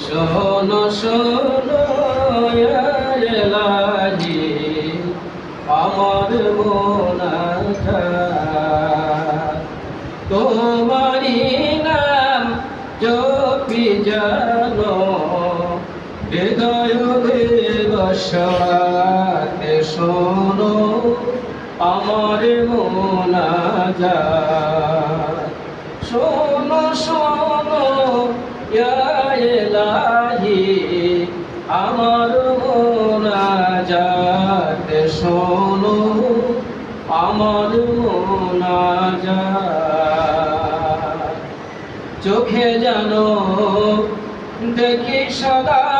শোনো শোনো এলাহি আমার মোনাজাত তোমারি নাম জপি জানো হৃদয় বসাতে শোনো আমার মোনাজাত শোনো শোনো, ইয়া এলাহি আমার মোনাজাত শোনো, আমার মোনাজাত চোখে জানো দেখি সদা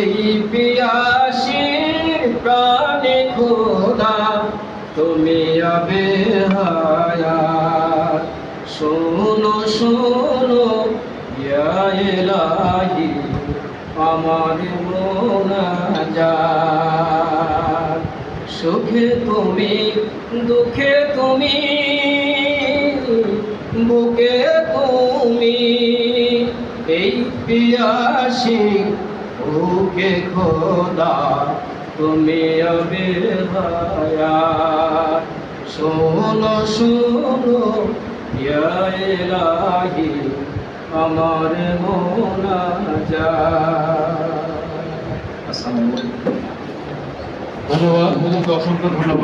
এই পিয়াসির প্রাণে খোদা, তুমি আবে হায়াত শোনো শোনো ইলাহি, আমার মোনাজাত। সুখে তুমি, দুঃখে তুমি, বুকে তুমি, এই পিয়াসি বুকে খোদা তুমি আবে হায়াত শোনো শোনো ইলাহি আমার যা ধন্যবাদ অসংখ্য ধন্যবাদ।